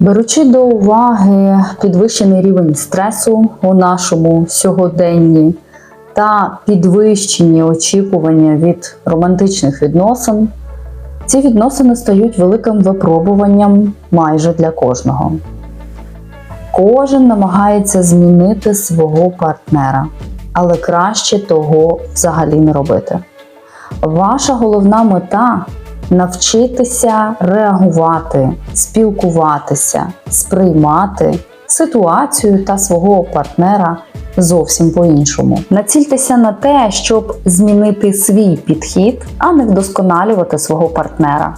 Беручи до уваги підвищений рівень стресу у нашому сьогоденні та підвищені очікування від романтичних відносин, ці відносини стають великим випробуванням майже для кожного. Кожен намагається змінити свого партнера, але краще того взагалі не робити. Ваша головна мета навчитися реагувати, спілкуватися, сприймати ситуацію та свого партнера зовсім по-іншому. Націльтеся на те, щоб змінити свій підхід, а не вдосконалювати свого партнера.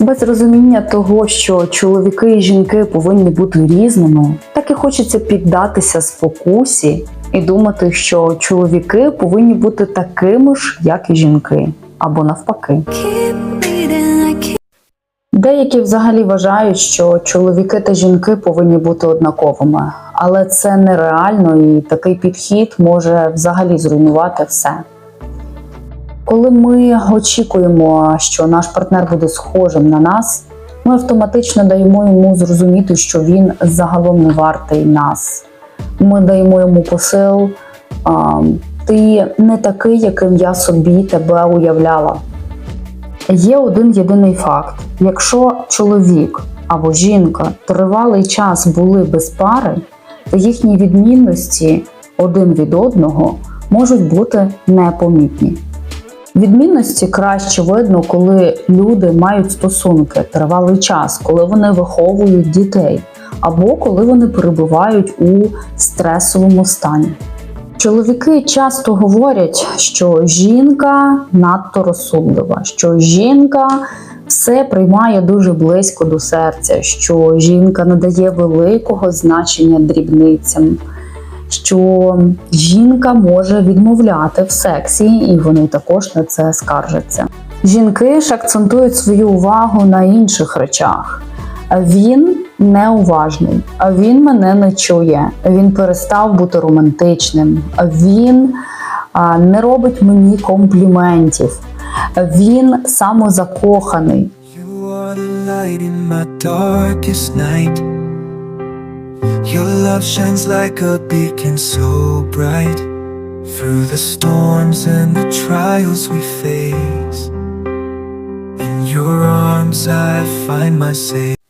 Без розуміння того, що чоловіки і жінки повинні бути різними, так і хочеться піддатися спокусі і думати, що чоловіки повинні бути такими ж, як і жінки, або навпаки. Деякі взагалі вважають, що чоловіки та жінки повинні бути однаковими, але це нереально і такий підхід може взагалі зруйнувати все. Коли ми очікуємо, що наш партнер буде схожим на нас, ми автоматично даємо йому зрозуміти, що він загалом не вартий нас. Ми даємо йому посил, ти не такий, яким я собі тебе уявляла. Є один єдиний факт: якщо чоловік або жінка тривалий час були без пари, то їхні відмінності один від одного можуть бути непомітні. Відмінності краще видно, коли люди мають стосунки тривалий час, коли вони виховують дітей, або коли вони перебувають у стресовому стані. Чоловіки часто говорять, що жінка надто розсудлива, що жінка все приймає дуже близько до серця, що жінка надає великого значення дрібницям, що жінка може відмовляти в сексі, і вони також на це скаржаться. Жінки ж акцентують свою увагу на інших речах. Він неуважний, а він мене не чує. Він перестав бути романтичним. Він не робить мені компліментів. Він самозакоханий. Through the storms and the trials we face. In your arms I find my safe.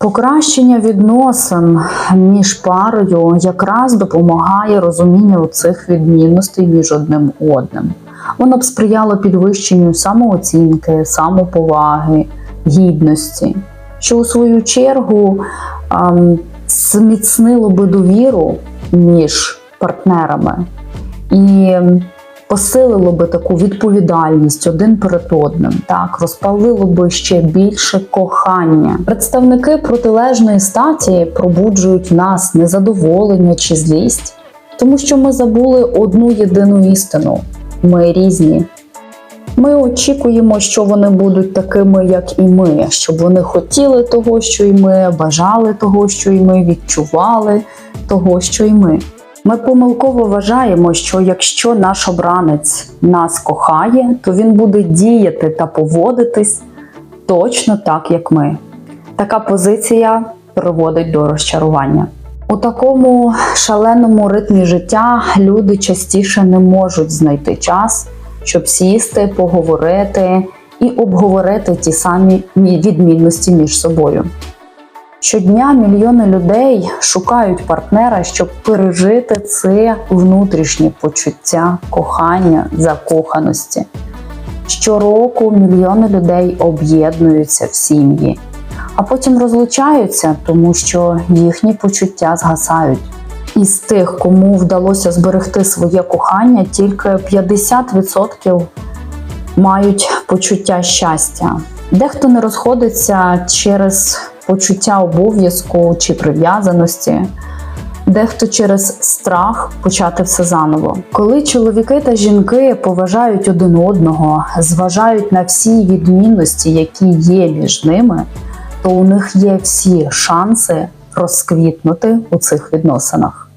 Покращення відносин між парою якраз допомагає розумінню цих відмінностей між одним одним. Воно б сприяло підвищенню самооцінки, самоповаги, гідності, що у свою чергу ем, зміцнило би довіру між партнерами і посилило би таку відповідальність один перед одним, так розпалило би ще більше кохання. Представники протилежної статі пробуджують в нас незадоволення чи злість, тому що ми забули одну єдину істину: ми різні. Ми очікуємо, що вони будуть такими, як і ми, щоб вони хотіли того, що і ми, бажали того, що і ми, відчували того, що і ми. Ми помилково вважаємо, що якщо наш обранець нас кохає, то він буде діяти та поводитись точно так, як ми. Така позиція приводить до розчарування. У такому шаленому ритмі життя люди частіше не можуть знайти час, щоб сісти, поговорити і обговорити ті самі відмінності між собою. Щодня мільйони людей шукають партнера, щоб пережити це внутрішнє почуття кохання, закоханості. Щороку мільйони людей об'єднуються в сім'ї, а потім розлучаються, тому що їхні почуття згасають. Із тих, кому вдалося зберегти своє кохання, тільки 50% мають почуття щастя. Дехто не розходиться через почуття обов'язку чи прив'язаності, дехто через страх почати все заново. Коли чоловіки та жінки поважають один одного, зважають на всі відмінності, які є між ними, то у них є всі шанси розквітнути у цих відносинах.